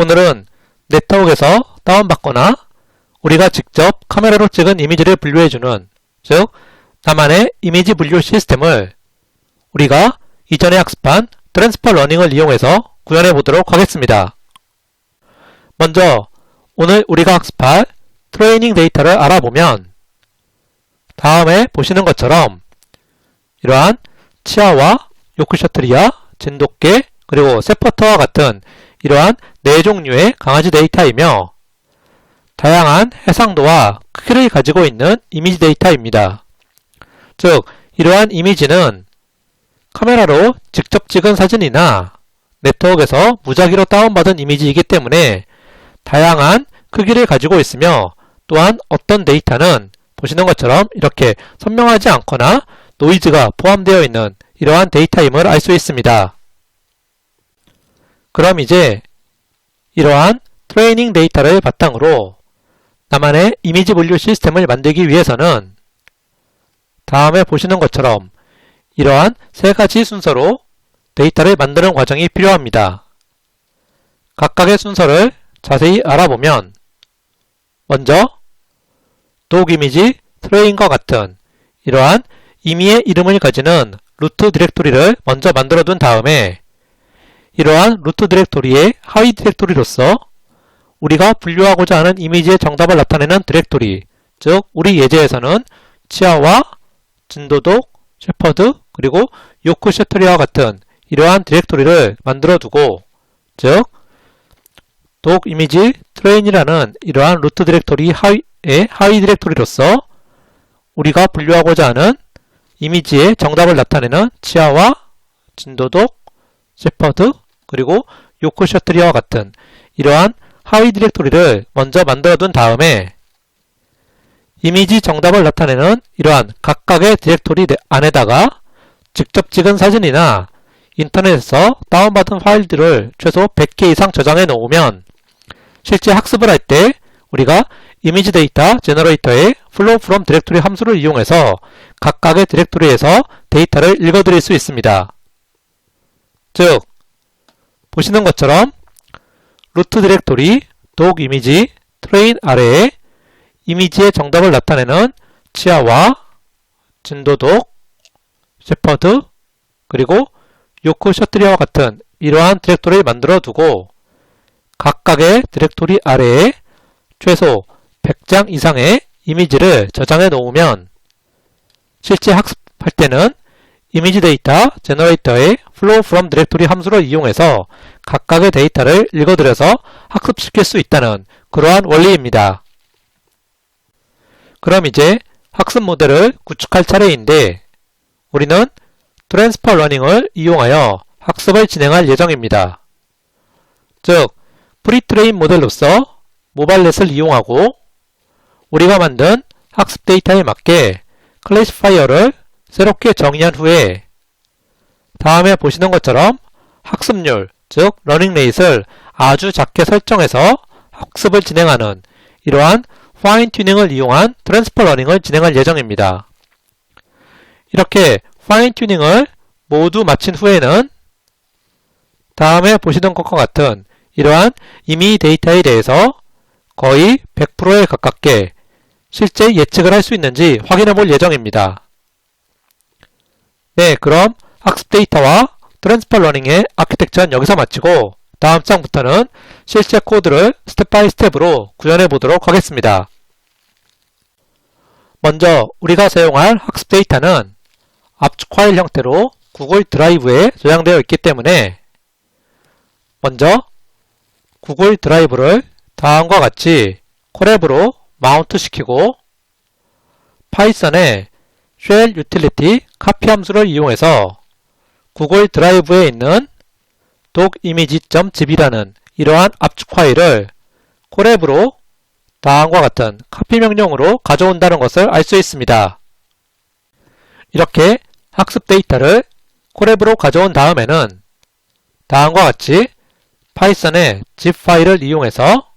오늘은 네트워크에서 다운받거나 우리가 직접 카메라로 찍은 이미지를 분류해주는 즉 나만의 이미지 분류 시스템을 우리가 이전에 학습한 트랜스퍼 러닝을 이용해서 구현해 보도록 하겠습니다. 먼저 오늘 우리가 학습할 트레이닝 데이터를 알아보면 다음에 보시는 것처럼 이러한 치아와 요크셔트리아, 진돗개, 그리고 세퍼터와 같은 이러한 네 종류의 강아지 데이터이며 다양한 해상도와 크기를 가지고 있는 이미지 데이터입니다. 즉, 이러한 이미지는 카메라로 직접 찍은 사진이나 네트워크에서 무작위로 다운받은 이미지이기 때문에 다양한 크기를 가지고 있으며 또한 어떤 데이터는 보시는 것처럼 이렇게 선명하지 않거나 노이즈가 포함되어 있는 이러한 데이터임을 알 수 있습니다. 그럼 이제 이러한 트레이닝 데이터를 바탕으로 나만의 이미지 분류 시스템을 만들기 위해서는 다음에 보시는 것처럼 이러한 세 가지 순서로 데이터를 만드는 과정이 필요합니다. 각각의 순서를 자세히 알아보면 먼저 독 이미지 트레인과 같은 이러한 임의의 이름을 가지는 루트 디렉토리를 먼저 만들어 둔 다음에 이러한 루트 디렉토리의 하위 디렉토리로서 우리가 분류하고자 하는 이미지의 정답을 나타내는 디렉토리 즉 우리 예제에서는 치아와 진도독, 셰퍼드, 그리고 요크 셔터리와 같은 이러한 디렉토리를 만들어 두고 즉 독 이미지 트레인이라는 이러한 루트 디렉토리 하위의 하위 디렉토리로서 우리가 분류하고자 하는 이미지의 정답을 나타내는 치아와 진도독, 셰퍼드, 그리고 요크 셔트리와 같은 이러한 하위 디렉토리를 먼저 만들어 둔 다음에 이미지 정답을 나타내는 이러한 각각의 디렉토리 안에다가 직접 찍은 사진이나 인터넷에서 다운받은 파일들을 최소 100개 이상 저장해 놓으면 실제 학습을 할 때 우리가 이미지 데이터 제너레이터의 flow from 디렉토리 함수를 이용해서 각각의 디렉토리에서 데이터를 읽어드릴 수 있습니다. 즉, 보시는 것처럼 루트 디렉토리 독 이미지 트레인 아래에 이미지의 정답을 나타내는 치아와 진도독, 셰퍼드, 그리고 요크 셔트리와 같은 이러한 디렉토리를 만들어 두고 각각의 디렉토리 아래에 최소 100장 이상의 이미지를 저장해 놓으면 실제 학습할 때는 이미지 데이터 제너레이터의 flow from 디렉토리 함수를 이용해서 각각의 데이터를 읽어들여서 학습시킬 수 있다는 그러한 원리입니다. 그럼 이제 학습 모델을 구축할 차례인데 우리는 트랜스퍼 러닝을 이용하여 학습을 진행할 예정입니다. 즉, 프리트레인 모델로서 모발넷을 이용하고 우리가 만든 학습 데이터에 맞게 클래시파이어를 새롭게 정의한 후에 다음에 보시는 것처럼 학습률, 즉 러닝 레이트를 아주 작게 설정해서 학습을 진행하는 이러한 파인 튜닝을 이용한 트랜스퍼 러닝을 진행할 예정입니다. 이렇게 파인 튜닝을 모두 마친 후에는 다음에 보시는 것과 같은 이러한 이미 데이터에 대해서 거의 100%에 가깝게 실제 예측을 할 수 있는지 확인해 볼 예정입니다. 네, 그럼 학습 데이터와 트랜스퍼 러닝의 아키텍처는 여기서 마치고 다음 장부터는 실제 코드를 스텝 바이 스텝으로 구현해 보도록 하겠습니다. 먼저 우리가 사용할 학습 데이터는 압축 파일 형태로 구글 드라이브에 저장되어 있기 때문에 먼저 구글 드라이브를 다음과 같이 콜앱으로 마운트 시키고 파이썬 의 shell utility copy 함수를 이용해서 구글 드라이브에 있는 docimage.zip이라는 이러한 압축 파일을 콜앱으로 다음과 같은 카피 명령으로 가져온다는 것을 알 수 있습니다. 이렇게 학습 데이터를 콜앱으로 가져온 다음에는 다음과 같이 파이썬의 zip 파일을 이용해서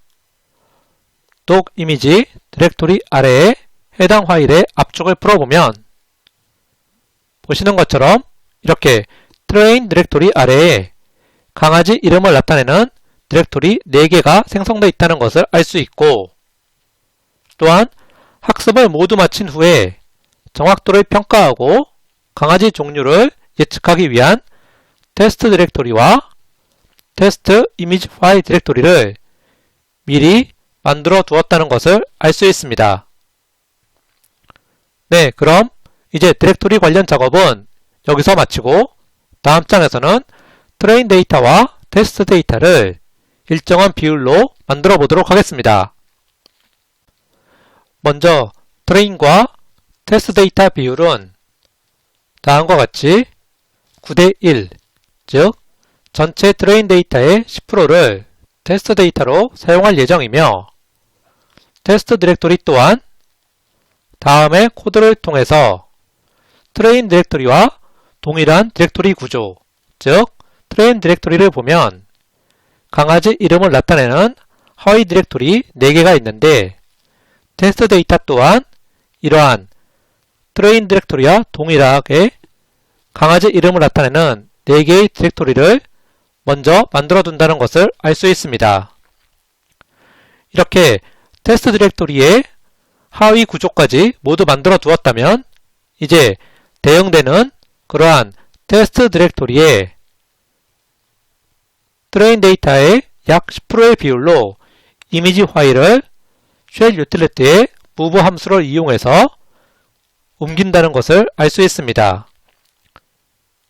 독 이미지 디렉토리 아래에 해당 파일의 압축을 풀어보면 보시는 것처럼 이렇게 train 디렉토리 아래에 강아지 이름을 나타내는 디렉토리 4개가 생성되어 있다는 것을 알 수 있고 또한 학습을 모두 마친 후에 정확도를 평가하고 강아지 종류를 예측하기 위한 테스트 디렉토리와 테스트 이미지 파일 디렉토리를 미리 만들어 두었다는 것을 알 수 있습니다. 네, 그럼 이제 디렉토리 관련 작업은 여기서 마치고 다음 장에서는 트레인 데이터와 테스트 데이터를 일정한 비율로 만들어 보도록 하겠습니다. 먼저 트레인과 테스트 데이터 비율은 다음과 같이 9대 1, 즉 전체 트레인 데이터의 10%를 테스트 데이터로 사용할 예정이며 테스트 디렉토리 또한 다음의 코드를 통해서 트레인 디렉토리와 동일한 디렉토리 구조, 즉 트레인 디렉토리를 보면 강아지 이름을 나타내는 하위 디렉토리 4개가 있는데 테스트 데이터 또한 이러한 트레인 디렉토리와 동일하게 강아지 이름을 나타내는 4개의 디렉토리를 먼저 만들어 둔다는 것을 알 수 있습니다. 이렇게 테스트 디렉토리의 하위 구조까지 모두 만들어 두었다면 이제 대응되는 그러한 테스트 디렉토리의 트레인 데이터의 약 10%의 비율로 이미지 파일을 쉘 유틸리티의 move 함수를 이용해서 옮긴다는 것을 알 수 있습니다.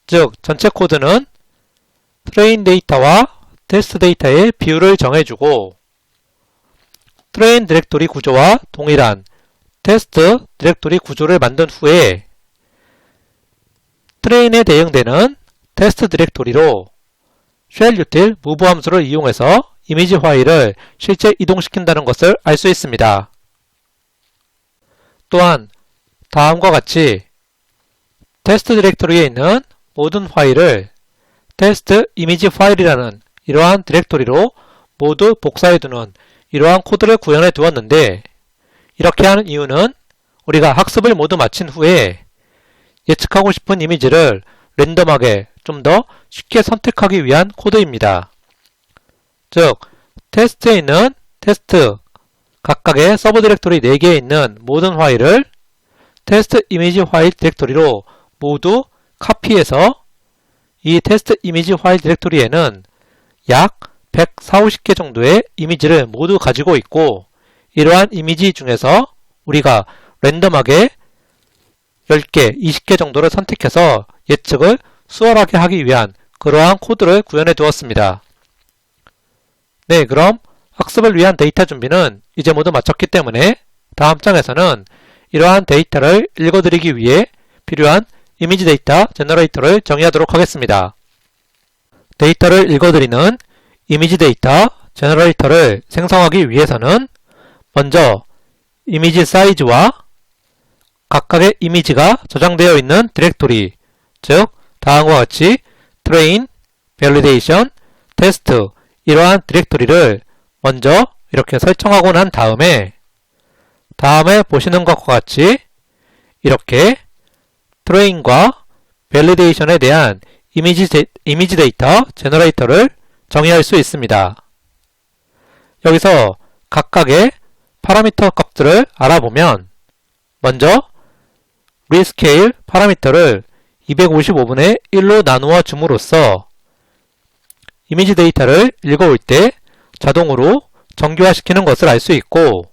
즉 전체 코드는 트레인 데이터와 테스트 데이터의 비율을 정해주고 트레인 디렉토리 구조와 동일한 테스트 디렉토리 구조를 만든 후에 트레인에 대응되는 테스트 디렉토리로 쉘 유틸 move 함수를 이용해서 이미지 파일을 실제 이동시킨다는 것을 알 수 있습니다. 또한 다음과 같이 테스트 디렉토리에 있는 모든 파일을 테스트 이미지 파일이라는 이러한 디렉토리로 모두 복사해두는 이러한 코드를 구현해 두었는데 이렇게 하는 이유는 우리가 학습을 모두 마친 후에 예측하고 싶은 이미지를 랜덤하게 좀 더 쉽게 선택하기 위한 코드입니다. 즉, 테스트에 있는 테스트 각각의 서브 디렉토리 4개에 있는 모든 파일을 테스트 이미지 파일 디렉토리로 모두 카피해서 이 테스트 이미지 파일 디렉토리에는 약 140, 50개 정도의 이미지를 모두 가지고 있고 이러한 이미지 중에서 우리가 랜덤하게 10개, 20개 정도를 선택해서 예측을 수월하게 하기 위한 그러한 코드를 구현해 두었습니다. 네, 그럼 학습을 위한 데이터 준비는 이제 모두 마쳤기 때문에 다음 장에서는 이러한 데이터를 읽어드리기 위해 필요한 이미지 데이터 제너레이터를 정의하도록 하겠습니다. 데이터를 읽어드리는 이미지 데이터 제너레이터를 생성하기 위해서는 먼저 이미지 사이즈와 각각의 이미지가 저장되어 있는 디렉토리, 즉 다음과 같이 train, validation, test 이러한 디렉토리를 먼저 이렇게 설정하고 난 다음에 다음에 보시는 것과 같이 이렇게 트레인과 밸리데이션에 대한 이미지, 데, 이미지 데이터 제너레이터를 정의할 수 있습니다. 여기서 각각의 파라미터 값들을 알아보면 먼저 리스케일 파라미터를 255분의 1로 나누어 줌으로써 이미지 데이터를 읽어올 때 자동으로 정교화시키는 것을 알 수 있고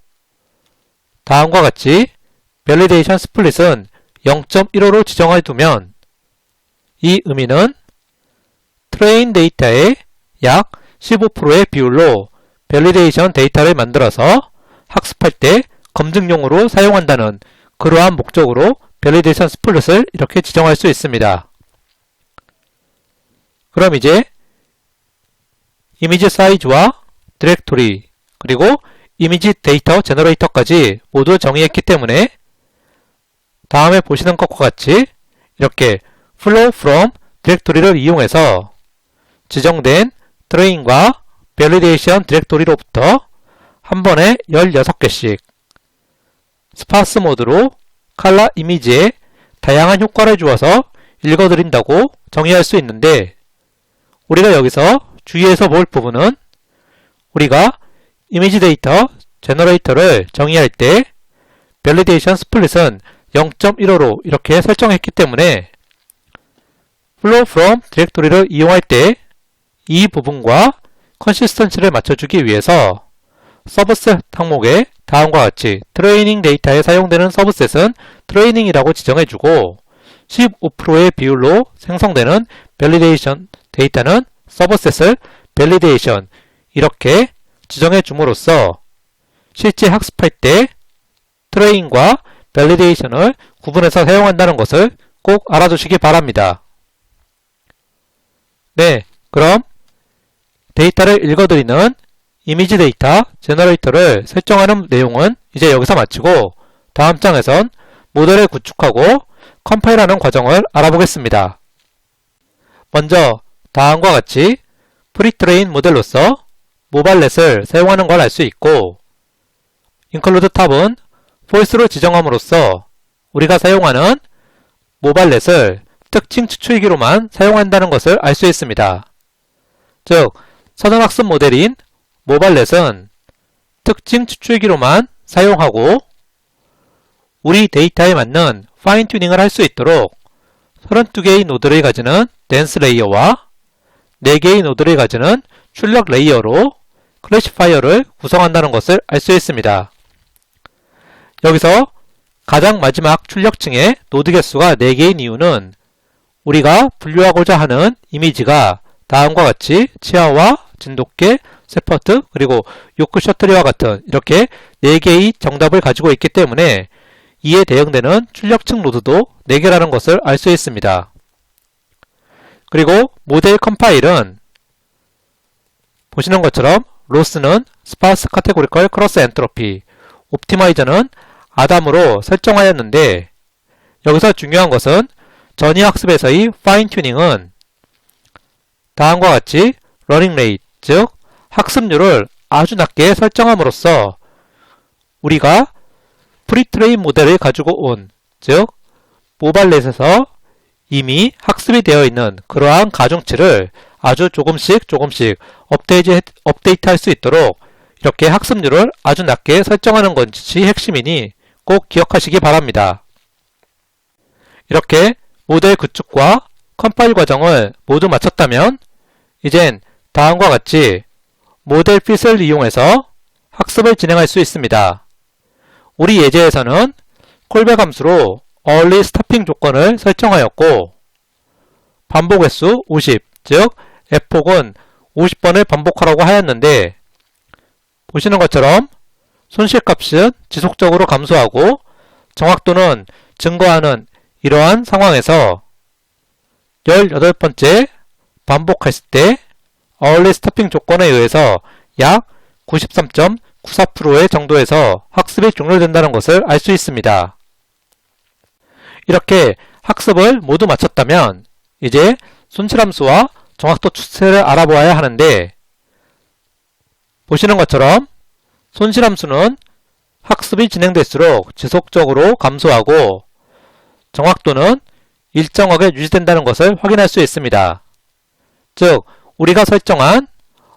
다음과 같이 밸리데이션 스플릿은 0.15로 지정해 두면 이 의미는 트레인 데이터의 약 15%의 비율로 밸리데이션 데이터를 만들어서 학습할 때 검증용으로 사용한다는 그러한 목적으로 밸리데이션 스플릿을 이렇게 지정할 수 있습니다. 그럼 이제 이미지 사이즈와 디렉토리 그리고 이미지 데이터 제너레이터까지 모두 정의했기 때문에 다음에 보시는 것과 같이 이렇게 flow from 디렉토리를 이용해서 지정된 트레인과 밸리데이션 디렉토리로부터 한 번에 16개씩 스파스 모드로 칼라 이미지에 다양한 효과를 주어서 읽어드린다고 정의할 수 있는데 우리가 여기서 주의해서 볼 부분은 우리가 이미지 데이터 제너레이터를 정의할 때 밸리데이션 스플릿은 0.15로 이렇게 설정했기 때문에 flow from 디렉토리를 이용할 때 이 부분과 컨시스턴시를 맞춰주기 위해서 서브셋 항목에 다음과 같이 트레이닝 데이터에 사용되는 서브셋은 트레이닝이라고 지정해주고 15%의 비율로 생성되는 밸리데이션 데이터는 서브셋을 밸리데이션 이렇게 지정해 줌으로써 실제 학습할 때 트레인과 밸리데이션을 구분해서 사용한다는 것을 꼭 알아두시기 바랍니다. 네, 그럼 데이터를 읽어드리는 이미지 데이터 제너레이터를 설정하는 내용은 이제 여기서 마치고 다음 장에선 모델을 구축하고 컴파일하는 과정을 알아보겠습니다. 먼저 다음과 같이 프리트레인 모델로서 모발렛을 사용하는 걸 알 수 있고 include 탑은 false로 지정함으로써 우리가 사용하는 모발렛을 특징 추출기로만 사용한다는 것을 알 수 있습니다. 즉, 선언학습 모델인 모발렛은 특징 추출기로만 사용하고 우리 데이터에 맞는 파인 튜닝을 할 수 있도록 32개의 노드를 가지는 댄스 레이어와 4개의 노드를 가지는 출력 레이어로 클래시파이어를 구성한다는 것을 알 수 있습니다. 여기서 가장 마지막 출력층의 노드 개수가 4개인 이유는 우리가 분류하고자 하는 이미지가 다음과 같이 치아와 진돗개, 세퍼트, 그리고 요크 셔틀리와 같은 이렇게 4개의 정답을 가지고 있기 때문에 이에 대응되는 출력층 노드도 4개라는 것을 알 수 있습니다. 그리고 모델 컴파일은 보시는 것처럼 로스는 스파스 카테고리컬 크로스 엔트로피, 옵티마이저는 아담으로 설정하였는데 여기서 중요한 것은 전이 학습에서의 파인 튜닝은 다음과 같이 러닝 레이트, 즉 학습률을 아주 낮게 설정함으로써 우리가 프리트레인 모델을 가지고 온, 즉 모발렛에서 이미 학습이 되어 있는 그러한 가중치를 아주 조금씩 조금씩 업데이트, 업데이트 할 수 있도록 이렇게 학습률을 아주 낮게 설정하는 것이 핵심이니 꼭 기억하시기 바랍니다. 이렇게 모델 구축과 컴파일 과정을 모두 마쳤다면 이젠 다음과 같이 모델 핏을 이용해서 학습을 진행할 수 있습니다. 우리 예제에서는 콜백 함수로 early stopping 조건을 설정하였고 반복 횟수 50, 즉 f폭은 50번을 반복하라고 하였는데 보시는 것처럼 손실값은 지속적으로 감소하고 정확도는 증거하는 이러한 상황에서 18번째 반복했을 때 early stopping 조건에 의해서 약 93.94%의 정도에서 학습이 종료된다는 것을 알 수 있습니다. 이렇게 학습을 모두 마쳤다면 이제 손실함수와 정확도 추세를 알아보아야 하는데 보시는 것처럼 손실함수는 학습이 진행될수록 지속적으로 감소하고 정확도는 일정하게 유지된다는 것을 확인할 수 있습니다. 즉, 우리가 설정한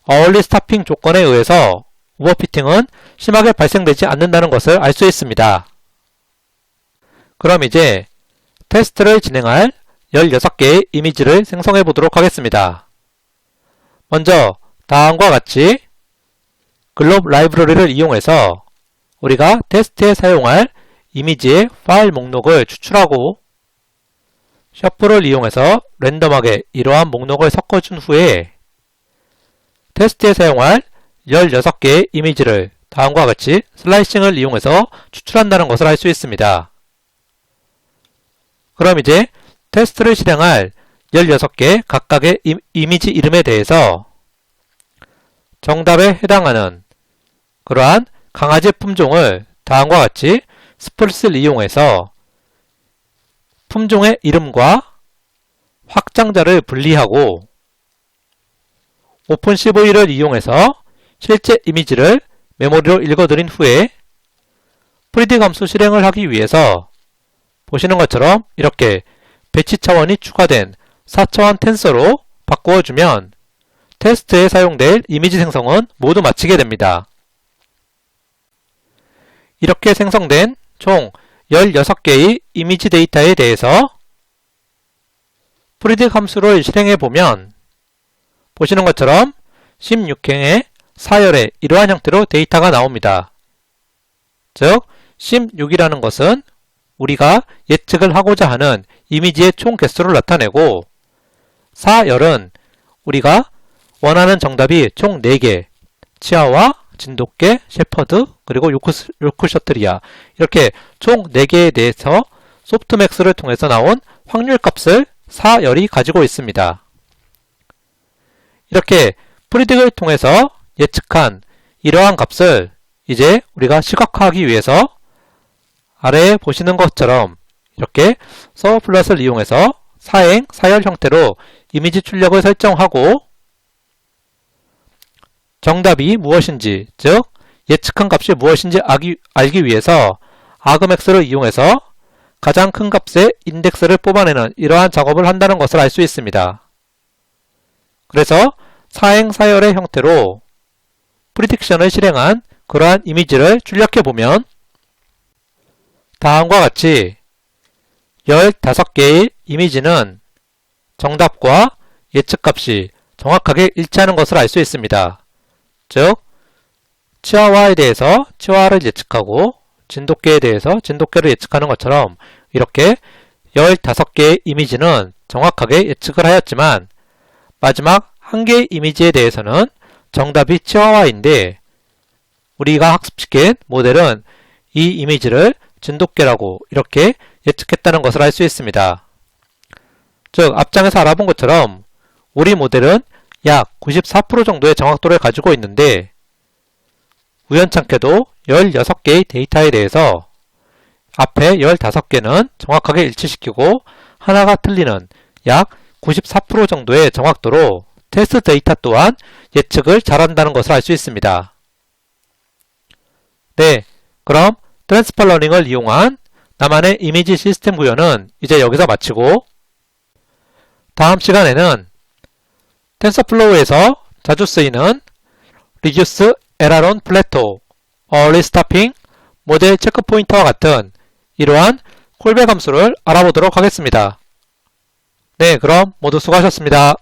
early stopping 조건에 의해서 오버피팅은 심하게 발생되지 않는다는 것을 알 수 있습니다. 그럼 이제 테스트를 진행할 16개의 이미지를 생성해 보도록 하겠습니다. 먼저 다음과 같이 글롭 라이브러리를 이용해서 우리가 테스트에 사용할 이미지의 파일 목록을 추출하고 셔플을 이용해서 랜덤하게 이러한 목록을 섞어준 후에 테스트에 사용할 16개의 이미지를 다음과 같이 슬라이싱을 이용해서 추출한다는 것을 알 수 있습니다. 그럼 이제 테스트를 실행할 16개 각각의 이미지 이름에 대해서 정답에 해당하는 그러한 강아지 품종을 다음과 같이 스플릿을 이용해서 품종의 이름과 확장자를 분리하고 오픈CV를 이용해서 실제 이미지를 메모리로 읽어드린 후에 프리디 감수 실행을 하기 위해서 보시는 것처럼 이렇게 배치 차원이 추가된 4차원 텐서로 바꾸어주면 테스트에 사용될 이미지 생성은 모두 마치게 됩니다. 이렇게 생성된 총 16개의 이미지 데이터에 대해서 프리딕 함수를 실행해 보면 보시는 것처럼 16행의 사열의 이러한 형태로 데이터가 나옵니다. 즉 16이라는 것은 우리가 예측을 하고자 하는 이미지의 총 개수를 나타내고 사열은 우리가 원하는 정답이 총 4개 치아와 진돗개, 셰퍼드, 그리고 요크, 요크셔트리아 이렇게 총 4개에 대해서 소프트맥스를 통해서 나온 확률 값을 사열이 가지고 있습니다. 이렇게 프리딕을 통해서 예측한 이러한 값을 이제 우리가 시각화하기 위해서 아래에 보시는 것처럼 이렇게 서브 플롯을 이용해서 사행, 사열 형태로 이미지 출력을 설정하고 정답이 무엇인지, 즉 예측한 값이 무엇인지 알기, 알기 위해서 아그맥스를 이용해서 가장 큰 값의 인덱스를 뽑아내는 이러한 작업을 한다는 것을 알 수 있습니다. 그래서 사행 사열의 형태로 프리딕션을 실행한 그러한 이미지를 출력해 보면 다음과 같이 15개의 이미지는 정답과 예측값이 정확하게 일치하는 것을 알 수 있습니다. 즉, 치와와에 대해서 치와와를 예측하고 진돗개에 대해서 진돗개를 예측하는 것처럼 이렇게 15개의 이미지는 정확하게 예측을 하였지만 마지막 한 개의 이미지에 대해서는 정답이 치와와인데 우리가 학습시킨 모델은 이 이미지를 진돗개라고 이렇게 예측했다는 것을 알 수 있습니다. 즉 앞장에서 알아본 것처럼 우리 모델은 약 94% 정도의 정확도를 가지고 있는데 우연찮게도 16개의 데이터에 대해서 앞에 15개는 정확하게 일치시키고 하나가 틀리는 약 94% 정도의 정확도로 테스트 데이터 또한 예측을 잘한다는 것을 알 수 있습니다. 네, 그럼 트랜스퍼 러닝을 이용한 나만의 이미지 시스템 구현은 이제 여기서 마치고 다음 시간에는 텐서플로우에서 자주 쓰이는 Error on Plateau, Early Stopping, 모델 체크 포인터와 같은 이러한 콜백 함수를 알아보도록 하겠습니다. 네, 그럼 모두 수고하셨습니다.